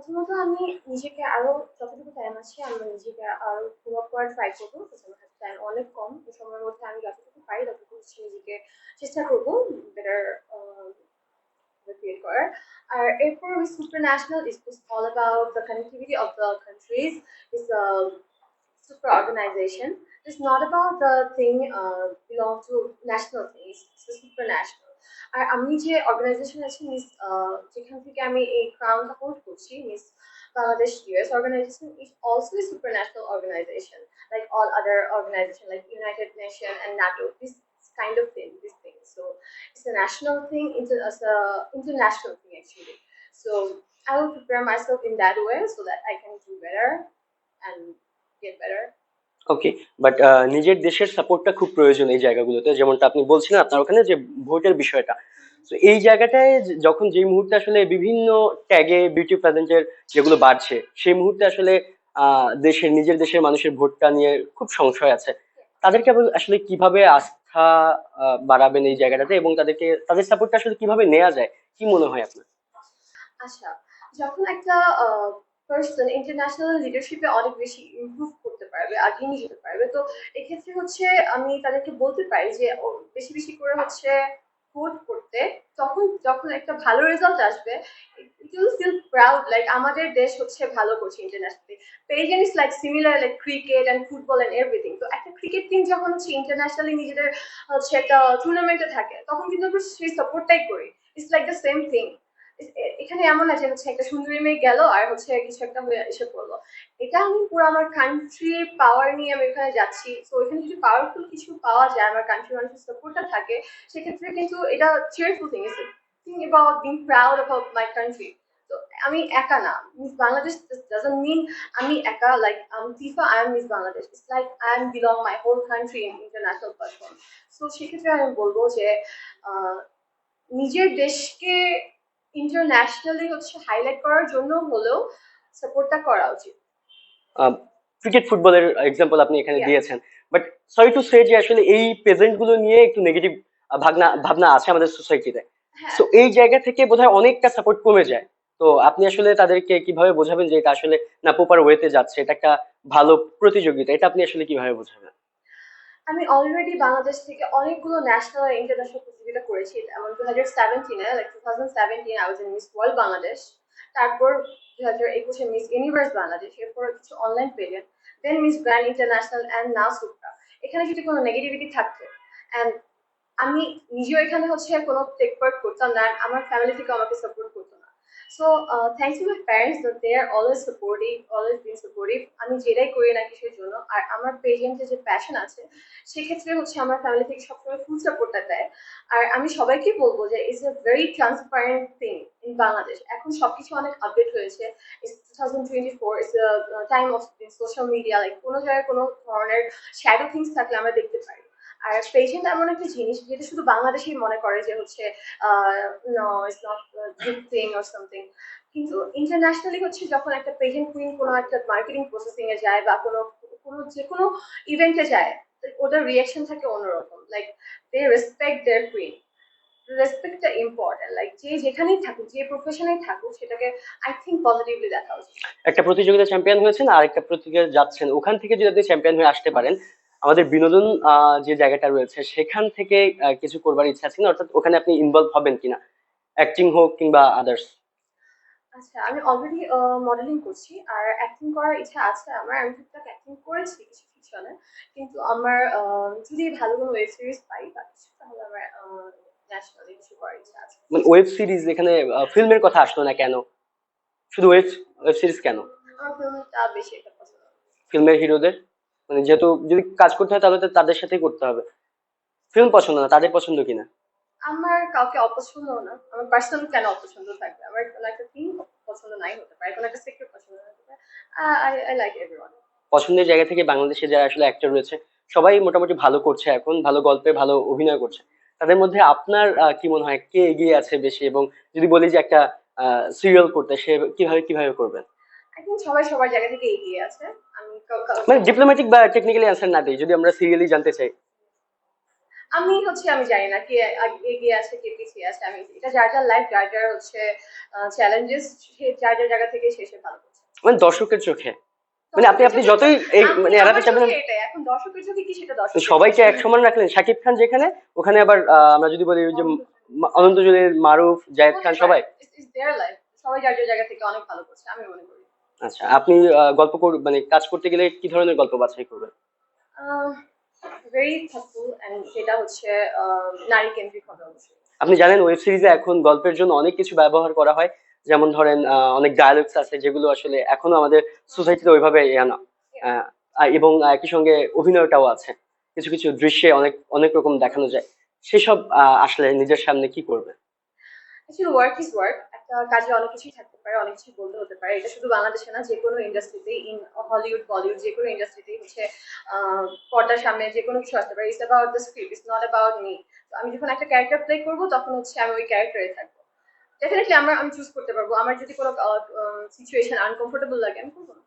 প্রথমত আমি নিজেকে আরও যতটুকু টাইম আছে আমি নিজেকে আরও পুরো আপ করার ট্রাই করব because আমার হাতে টাইম অনেক কম এই সময়ের মধ্যে আমি যতটুকু পারি ততটুকু হচ্ছে নিজেকে চেষ্টা করব বেটার ক্রিয়েট করার আর এরপর super national is all about the connectivity of the countries is super organization. It's not about the thing uh, belong to national things. It's a supranational. আর আমি যে অর্গানাইজেশন আছে মিস যেখান থেকে আমি এই ক্রাউনটা হোল্ড করছি Miss Bangladesh US organization is also a supranational organization like all other organization like United Nation and NATO this kind of thing, this thing. So it's a national thing, inter, it's a international thing actually. So I will prepare myself in that way so that I can do better and get better. Okay but নিজের দেশের সাপোর্টটা খুব প্রয়োজন এই জায়গাগুলোতে। যেমনটা আপনি বলছিলেন আপনার ওখানে যে ভোটের বিষয়টা। তো এই জায়গাটায় যখন যে মুহূর্তে আসলে বিভিন্ন ট্যাগে বিউটি প্রেজেন্টের যেগুলো বাড়ছে, সেই মুহূর্তে আসলে দেশের, নিজের দেশের মানুষের ভোটটা নিয়ে খুব সংশয় আছে। তাদেরকে আসলে কীভাবে আস্থা বাড়াবেন এই জায়গাটাতে এবং তাদেরকে, তাদের সাপোর্টটা আসলে কীভাবে নেওয়া যায়? কি মনে হয় আপনার? আচ্ছা যখন একটা পার্সন ইন্টারন্যাশনাল লিডারশিপে অনেক বেশি ইমপ্রুভ করতে পারবে আগিয়ে নিয়ে যেতে পারবে। তো এক্ষেত্রে হচ্ছে আমি তাদেরকে বলতে পারি যে বেশি বেশি করে হচ্ছে ভোট করতে, তখন যখন একটা ভালো রেজাল্ট আসবে it will feel proud like আমাদের দেশ হচ্ছে ভালো করছে internationally পেজেন is like similar like cricket and football and everything তো একটা ক্রিকেট টিম যখন হচ্ছে ইন্টারন্যাশনালি নিজেদের হচ্ছে একটা টুর্নামেন্টে থাকে, তখন কিন্তু আমরা সেই সাপোর্টটাই করি। It's like the same thing এখানে এমন আছে, হচ্ছে একটা সুন্দরী মেয়ে গেল আর হচ্ছে কিছু একটা হয়ে এসে পড়ল। এটা আমি পুরো আমার কান্ট্রি পাওয়ার নিয়ে আমি ওখানে যাচ্ছি। তো এখানে যদি পাওয়ারফুল কিছু পাওয়া যায়, আমার কান্ট্রি মানুষের সাপোর্টটা থাকে, সেক্ষেত্রে কিন্তু এটা cheerful thing is thing about being proud about my country তো আমি একা না মিস বাংলাদেশ ডাজন্ট মিন আমি একা like um তিফা I am miss Bangladesh it's like I am belong my whole country in international platform so সেক্ষেত্রে আমি বলব যে নিজের দেশকে ইন্টারন্যাশনালি হচ্ছে হাইলাইট করার জন্য হলেও সাপোর্টটা করা উচিত। ক্রিকেট ফুটবলের এক্সাম্পল আপনি এখানে দিয়েছেন। বাট সরি টু সে যে আসলে এই প্রেজেন্টগুলো নিয়ে একটু নেগেটিভ ভাবনা ভাবনা আছে আমাদের সোসাইটিতে হ্যাঁ। সো এই জায়গা থেকে বোধহয় অনেকটা সাপোর্ট কমে যায়। তো আপনি আসলে তাদেরকে কীভাবে বোঝাবেন যে এটা আসলে না প্রপার ওয়েতে যাচ্ছে? এটা একটা ভালো প্রতিযোগিতা। এটা আপনি আসলে কীভাবে বোঝাবেন? আমি অলরেডি বাংলাদেশ থেকে অনেকগুলো ন্যাশনাল আর ইন্টারন্যাশনাল প্রতিযোগিতা করেছি। আমার টু হাজার সেভেন্টিনে like two thousand seventeen I was miss world Bangladesh তারপর দু হাজার একুশে মিস ইউনিভার্স বাংলাদেশ এরপর কিছু online period then miss grand international and now supra এখানে যদি কোনো নেগেটিভিটি থাকতো অ্যান্ড আমি নিজেও এখানে হচ্ছে কোনো টেক পার্ট করতাম না আমার ফ্যামিলি থেকে আমাকে সাপোর্ট করতো so thanks to my parents that they are always supportive always been supportive আমি যেটাই করি না কিসের জন্য, আর আমার পেশেন্টের যে প্যাশন আছে, সেক্ষেত্রে হচ্ছে আমার ফ্যামিলি থেকে সবসময় ফুল সাপোর্টটা দেয়। আর আমি সবাইকে বলব যে it's a very transparent thing in Bangladesh এখন সবকিছু অনেক আপডেট হয়েছে। It's two thousand twenty four it's time of social media like কোনো জায়গায় কোনো ধরনের শ্যাডো থিংস থাকলে আমরা দেখতে পারি। আর পেশেন্ট এমন একটা জিনিস, যেটা শুধু বাংলাদেশেই মনে করে যে হচ্ছে সামথিং কিন্তু ইন্টারন্যাশনালি হচ্ছে যখন একটা পেশেন্ট কুইন কোনো একটা মার্কেটিং প্রসেসিং এ যায় বা কোনো কোনো যে কোনো ইভেন্টে যায় ওদের রিয়াকশন থাকে অন্যরকম। Like they respect their queen রেসপেক্টটা ইম্পর্টেন্ট লাইক যে যেখানেই থাকুক, যে প্রফেশনেই থাকুক, সেটাকে আই থিঙ্ক পজিটিভলি দেখা উচিত। একটা প্রতিযোগিতা চ্যাম্পিয়ন হয়েছেন আর একটা প্রতিযোগিতা যাচ্ছেন। ওখান থেকে যদি আপনি চ্যাম্পিয়ন হয়ে আসতে পারেন আমাদের বিনোদন যে জায়গাটা রয়েছে সেখান থেকে কিছু করবার ইচ্ছা আছে কিনা? অর্থাৎ ওখানে আপনি ইনভলভ হবেন কিনা? অ্যাক্টিং হোক কিংবা আদার্স আচ্ছা আমি অলরেডি মডেলিং করছি আর অ্যাক্টিং করার ইচ্ছা আছে আমার। আমি টুকটাক অ্যাক্টিং করেছি কিছু ফিকশনে কিন্তু আমার যদি ভালো কোনো ওয়েব সিরিজ পাই বা কিছু তাহলে আমার ন্যাশনালি কিছু করার ইচ্ছা আছে। মানে ওয়েব সিরিজ এখানে ফিল্মের কথা আসলো না কেন? শুধু ওয়েব ওয়েব সিরিজ কেন? আমার ফিল্মটা বেশি একটা পছন্দ। ফিল্মের হিরোদের? মানে যেহেতু যদি কাজ করতে হয় তাহলে তো তাদের সাথেই করতে হবে। ফিল্ম পছন্দ না তাদের পছন্দ কিনা? আমার কাউকে অপছন্দ না। আমার পার্সোনাল কেন অপছন্দ থাকবে? আমার কোনো একটা থিম পছন্দ নাই হতে পারে কোনো একটা সেক্টর পছন্দ না হতে পারে। আই আই লাইক এভরিওয়ান পছন্দের জায়গা থেকে বাংলাদেশে যারা আসলে অ্যাক্টর রয়েছে সবাই মোটামুটি ভালো করছে এখন ভালো গল্পে ভালো অভিনয় করছে। তাদের মধ্যে আপনার কি মনে হয়? কে এগিয়ে আছে বেশি? এবং যদি বলি যে একটা সিরিয়াল করতে সে কীভাবে কীভাবে করবেন? আই থিঙ্ক সবাই সবার জায়গা থেকে এগিয়ে আছে। মানে ডিপ্লোম্যাটিক বা টেকনিক্যালি অ্যান্সার না দিই যদি আমরা সিরিয়ালি জানতে চাই। আমি হচ্ছে আমি জানি না কে আগ- এগিয়ে আছে কে পিছিয়ে আছে। আমি এটা যার যার লাইফ যার যার হচ্ছে চ্যালেঞ্জেস যার যার জায়গা থেকে সে ভালো করছে। মানে দর্শকের চোখে। মানে আপনি আপনি যতই এই মানে এড়াতে চাবেন এখন দর্শকের চোখে কি সেটা দর্শক সবাইকে এক সমান রাখলেন। শাকিব খান যেখানে ওখানে আবার আমরা যদি বলি যে অনন্ত জলিল মারুফ জায়েদ খান সবাই। সবাই যার যার জায়গা থেকে অনেক ভালো করছে আমি মনে করি। আচ্ছা আপনি গল্প মানে কাজ করতে গেলে কি ধরনের গল্প বাছাই করবেন? ভেরি থাকফুল এন্ড সেটা হচ্ছে নারী কেন্দ্রিক হবে আপনি জানেন ওয়েব সিরিজে এখন গল্পের জন্য অনেক কিছু ব্যবহার করা হয়। যেমন ধরেন অনেক ডায়ালগস আছে যেগুলো আসলে এখনও আমাদের সোসাইটিতে ওইভাবে না। আহ, এবং একই সঙ্গে অভিনয়টাও আছে। কিছু কিছু দৃশ্যে অনেক অনেক রকম দেখানো যায়। সেসব আসলে নিজের সামনে কি করবে ওয়ার্ক ইজ ওয়ার্ক একটা কাজে অনেক কিছুই থাকতে পারে, অনেক কিছু বলতে হতে পারে। এটা শুধু বাংলাদেশে না, যে কোনো ইন্ডাস্ট্রিতে ইন হলিউড বলিউড যে কোনো ইন্ডাস্ট্রিতেই হচ্ছে পর্দার সামনে যে কোনো কিছু আসতে পারে। It's about the script it's not about me আমি যখন একটা ক্যারেক্টার প্লে করব, তখন হচ্ছে আমি ওই ক্যারেক্টারে থাকব। ডেফিনেটলি আমার, আমি চুজ করতে পারব। আমার যদি কোনো সিচুয়েশন আনকমফোর্টেবল লাগে, আমি করব না।